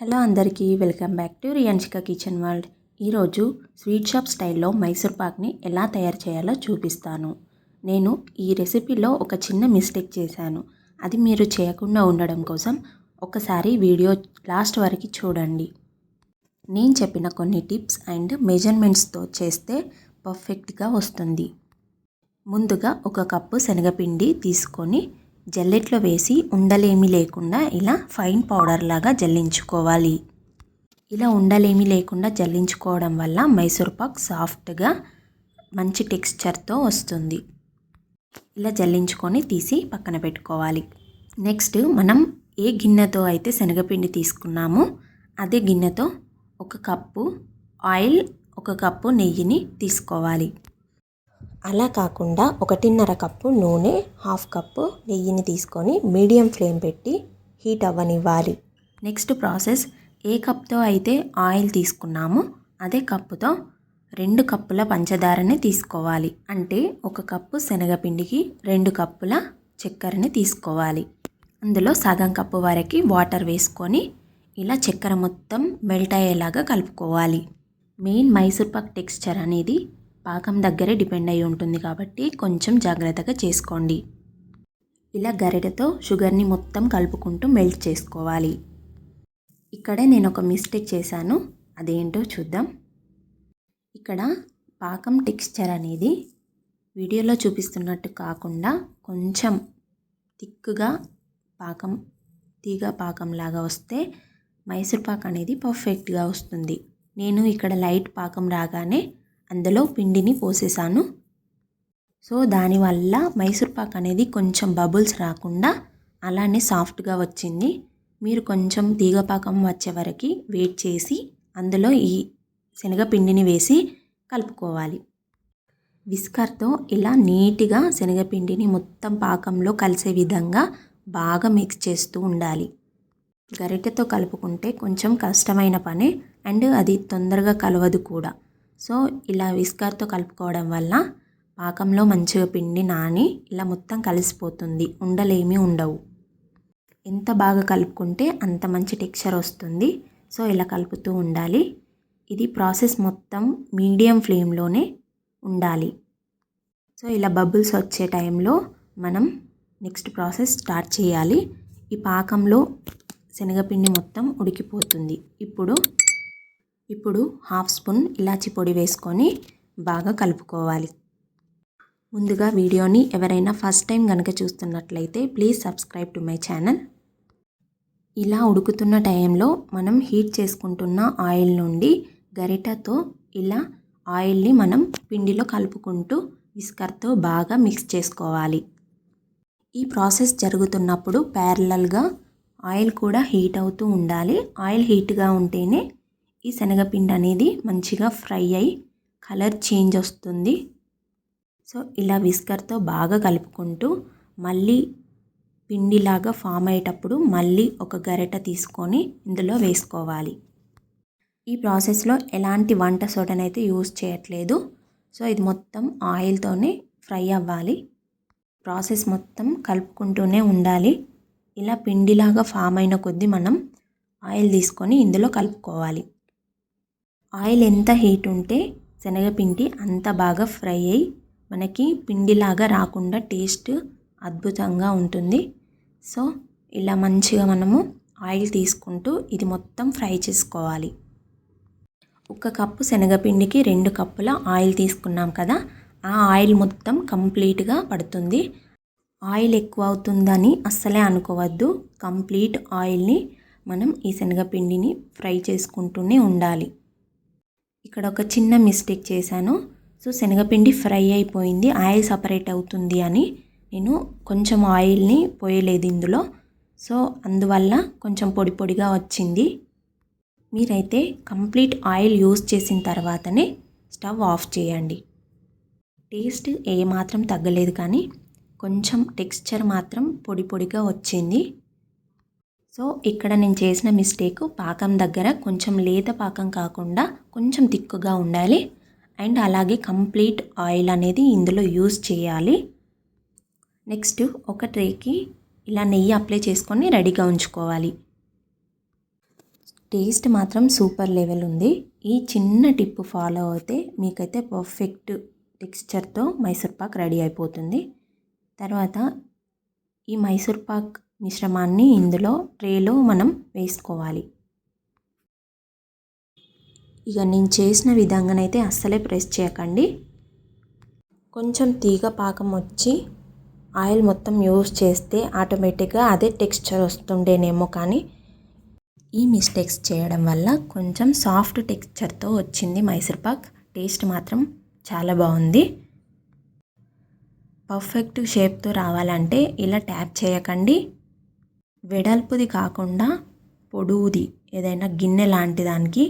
Hello అందరికీ welcome back to Riyanshika kitchen world. ఈరోజు sweet shop స్టైల్లో మైసూర్ పాక్ని ఎలా తయారు చేయాలో చూపిస్తాను. నేను ఈ రెసిపీలో ఒక చిన్న మిస్టేక్ చేశాను. అది మీరు చేయకుండా ఉండడం కోసం ఒకసారి వీడియో లాస్ట్ వరకు చూడండి. నేను చెప్పిన కొన్ని టిప్స్ అండ్ మెజర్మెంట్స్తో చేస్తే పర్ఫెక్ట్గా వస్తుంది. ముందుగా ఒక కప్పు శనగపిండి తీసుకొని జల్లెట్లో వేసి ఉండలేమి లేకుండా ఇలా ఫైన్ పౌడర్ లాగా జల్లించుకోవాలి. ఇలా ఉండలేమి లేకుండా జల్లించుకోవడం వల్ల మైసూర్ పాక్ సాఫ్ట్గా మంచి టెక్స్చర్తో వస్తుంది. ఇలా జల్లించుకొని తీసి పక్కన పెట్టుకోవాలి. నెక్స్ట్ మనం ఏ గిన్నెతో అయితే శనగపిండి తీసుకున్నామో అదే గిన్నెతో ఒక కప్పు ఆయిల్ ఒక కప్పు నెయ్యిని తీసుకోవాలి. అలా కాకుండా ఒకటిన్నర కప్పు నూనె హాఫ్ కప్పు నెయ్యిని తీసుకొని మీడియం ఫ్లేమ్ పెట్టి హీట్ అవ్వనివ్వాలి. నెక్స్ట్ ప్రాసెస్ ఏ కప్తో అయితే ఆయిల్ తీసుకున్నామో అదే కప్పుతో రెండు కప్పుల పంచదారని తీసుకోవాలి. అంటే ఒక కప్పు శనగపిండికి రెండు కప్పుల చక్కెరని తీసుకోవాలి. అందులో సగం కప్పు వరకు వాటర్ వేసుకొని ఇలా చక్కెర మొత్తం మెల్ట్ అయ్యేలాగా కలుపుకోవాలి. మెయిన్ మైసూర్ పాక్ టెక్స్చర్ అనేది పాకం దగ్గరే డిపెండ్ అయి ఉంటుంది కాబట్టి కొంచెం జాగ్రత్తగా చేసుకోండి. ఇలా గరిటెతో షుగర్ని మొత్తం కలుపుకుంటూ మెల్ట్ చేసుకోవాలి. ఇక్కడే నేను ఒక మిస్టేక్ చేశాను. అదేంటో చూద్దాం. ఇక్కడ పాకం టెక్స్చర్ అనేది వీడియోలో చూపిస్తున్నట్టు కాకుండా కొంచెం థిక్గా పాకం తీగ పాకం లాగా వస్తే మైసూర్ పాక్ అనేది పర్ఫెక్ట్గా వస్తుంది. నేను ఇక్కడ లైట్ పాకం రాగానే అందులో పిండిని పోసేసాను. సో దానివల్ల మైసూర్ పాక్ అనేది కొంచెం బబుల్స్ రాకుండా అలానే సాఫ్ట్గా వచ్చింది. మీరు కొంచెం తీగపాకం వచ్చే వరకు వెయిట్ చేసి అందులో ఈ శనగపిండిని వేసి కలుపుకోవాలి. విస్కర్తో ఇలా నీట్గా శనగపిండిని మొత్తం పాకంలో కలిసే విధంగా బాగా మిక్స్ చేస్తూ ఉండాలి. గరిటెతో కలుపుకుంటే కొంచెం కష్టమైన పని అండ్ అది తొందరగా కలవదు కూడా. సో ఇలా విస్కర్తో కలుపుకోవడం వల్ల పాకంలో మంచిగా పిండి నాని ఇలా మొత్తం కలిసిపోతుంది. ఉండలేమీ ఉండవు. ఎంత బాగా కలుపుకుంటే అంత మంచి టెక్స్చర్ వస్తుంది. సో ఇలా కలుపుతూ ఉండాలి. ఇది ప్రాసెస్ మొత్తం మీడియం ఫ్లేమ్లోనే ఉండాలి. సో ఇలా బబుల్స్ వచ్చే టైంలో మనం నెక్స్ట్ ప్రాసెస్ స్టార్ట్ చేయాలి. ఈ పాకంలో శనగపిండి మొత్తం ఉడికిపోతుంది. ఇప్పుడు ఇప్పుడు హాఫ్ స్పూన్ ఇలాచి పొడి వేసుకొని బాగా కలుపుకోవాలి. ముందుగా వీడియోని ఎవరైనా ఫస్ట్ టైం కనుక చూస్తున్నట్లయితే please subscribe to my channel. ఇలా ఉడుకుతున్న టైంలో మనం హీట్ చేసుకుంటున్న ఆయిల్ నుండి గరిటతో ఇలా ఆయిల్ని మనం పిండిలో కలుపుకుంటూ విస్కర్తో బాగా మిక్స్ చేసుకోవాలి. ఈ ప్రాసెస్ జరుగుతున్నప్పుడు ప్యారలల్గా ఆయిల్ కూడా హీట్ అవుతూ ఉండాలి. ఆయిల్ హీట్గా ఉంటేనే ఈ శనగపిండి అనేది మంచిగా ఫ్రై అయ్యి కలర్ చేంజ్ వస్తుంది. సో ఇలా విస్కర్తో బాగా కలుపుకుంటూ మళ్ళీ పిండిలాగా ఫామ్ అయ్యేటప్పుడు మళ్ళీ ఒక గరిట తీసుకొని ఇందులో వేసుకోవాలి. ఈ ప్రాసెస్లో ఎలాంటి వంట సోడనైతే యూస్ చేయట్లేదు. సో ఇది మొత్తం ఆయిల్తోనే ఫ్రై అవ్వాలి. ప్రాసెస్ మొత్తం కలుపుకుంటూనే ఉండాలి. ఇలా పిండిలాగా ఫామ్ అయిన కొద్దీ మనం ఆయిల్ తీసుకొని ఇందులో కలుపుకోవాలి. ఆయిల్ ఎంత హీట్ ఉంటే శనగపిండి అంత బాగా ఫ్రై అయ్యి మనకి పిండిలాగా రాకుండా టేస్ట్ అద్భుతంగా ఉంటుంది. సో ఇలా మంచిగా మనము ఆయిల్ తీసుకుంటూ ఇది మొత్తం ఫ్రై చేసుకోవాలి. ఒక కప్పు శనగపిండికి రెండు కప్పుల ఆయిల్ తీసుకున్నాం కదా ఆ ఆయిల్ మొత్తం కంప్లీట్గా పడుతుంది. ఆయిల్ ఎక్కువ అవుతుందని అస్సలే అనుకోవద్దు. కంప్లీట్ ఆయిల్ని మనం ఈ శనగపిండిని ఫ్రై చేసుకుంటూనే ఉండాలి. ఇక్కడ ఒక చిన్న మిస్టేక్ చేశాను. సో శనగపిండి ఫ్రై అయిపోయింది. ఆయిల్ సపరేట్ అవుతుంది అని. నేను కొంచెం ఆయిల్ని పోయలేదు ఇందులో. సో అందువల్ల కొంచెం పొడి పొడిగా వచ్చింది. మీరైతే కంప్లీట్ ఆయిల్ యూస్ చేసిన తర్వాతనే స్టవ్ ఆఫ్ చేయండి. టేస్ట్ ఏమాత్రం తగ్గలేదు కానీ కొంచెం టెక్స్చర్ మాత్రం పొడి పొడిగా వచ్చింది. సో ఇక్కడ నేను చేసిన మిస్టేక్ పాకం దగ్గర కొంచెం లేత పాకం కాకుండా కొంచెం తిక్కుగా ఉండాలి. అండ్ అలాగే కంప్లీట్ ఆయిల్ అనేది ఇందులో యూస్ చేయాలి. నెక్స్ట్ ఒక ట్రేకి ఇలా నెయ్యి అప్లై చేసుకొని రెడీగా ఉంచుకోవాలి. టేస్ట్ మాత్రం సూపర్ లెవెల్ ఉంది. ఈ చిన్న టిప్ ఫాలో అయితే మీకైతే పర్ఫెక్ట్ టెక్స్చర్తో మైసూర్ పాక్ రెడీ అయిపోతుంది. తర్వాత ఈ మైసూర్ పాక్ మిశ్రమాన్ని ఇందులో ట్రేలో మనం వేసుకోవాలి. ఇక నేను చేసిన విధంగానైతే అస్సలే ప్రెస్ చేయకండి. కొంచెం తీగ పాకం వచ్చి ఆయిల్ మొత్తం యూస్ చేస్తే ఆటోమేటిక్గా అదే టెక్స్చర్ వస్తుండేనేమో కానీ ఈ మిస్టేక్స్ చేయడం వల్ల కొంచెం సాఫ్ట్ టెక్స్చర్తో వచ్చింది మైసూర్పాక్ టేస్ట్ మాత్రం చాలా బాగుంది. పర్ఫెక్ట్ షేప్తో రావాలంటే ఇలా ట్యాప్ చేయకండి. వెడల్పుది కాకుండా పొడువుది ఏదైనా గిన్నె లాంటి దానికి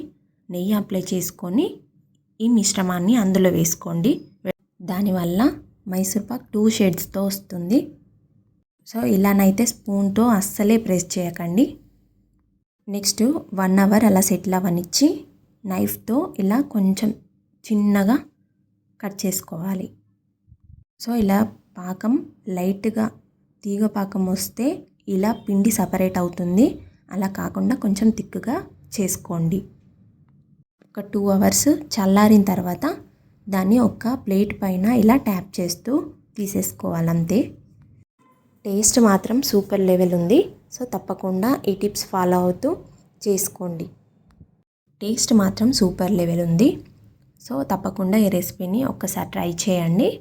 నెయ్యి అప్లై చేసుకొని ఈ మిశ్రమాన్ని అందులో వేసుకోండి. దానివల్ల మైసూర్పాక్ టూ షేడ్స్తో వస్తుంది. సో ఇలానైతే స్పూన్తో అస్సలే ప్రెస్ చేయకండి. నెక్స్ట్ వన్ అవర్ అలా సెటిల్ అవనిచ్చి నైఫ్తో ఇలా కొంచెం చిన్నగా కట్ చేసుకోవాలి. సో ఇలా పాకం లైట్గా తీగ పాకం వస్తే ఇలా పిండి సపరేట్ అవుతుంది. అలా కాకుండా కొంచెం తిక్కుగా చేసుకోండి. ఒక టూ అవర్స్ చల్లారిన తర్వాత దాన్ని ఒక ప్లేట్ పైన ఇలా ట్యాప్ చేస్తూ తీసేసుకోవాలంతే. టేస్ట్ మాత్రం సూపర్ లెవెల్ ఉంది. సో తప్పకుండా ఈ టిప్స్ ఫాలో అవుతూ చేసుకోండి. టేస్ట్ మాత్రం సూపర్ లెవెల్ ఉంది. సో తప్పకుండా ఈ రెసిపీని ఒక్కసారి ట్రై చేయండి.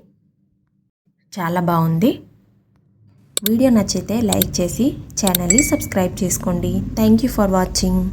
చాలా బాగుంది. వీడియో నచ్చితే లైక్ చేసి ఛానల్ని సబ్స్క్రైబ్ చేసుకోండి. Thank you for watching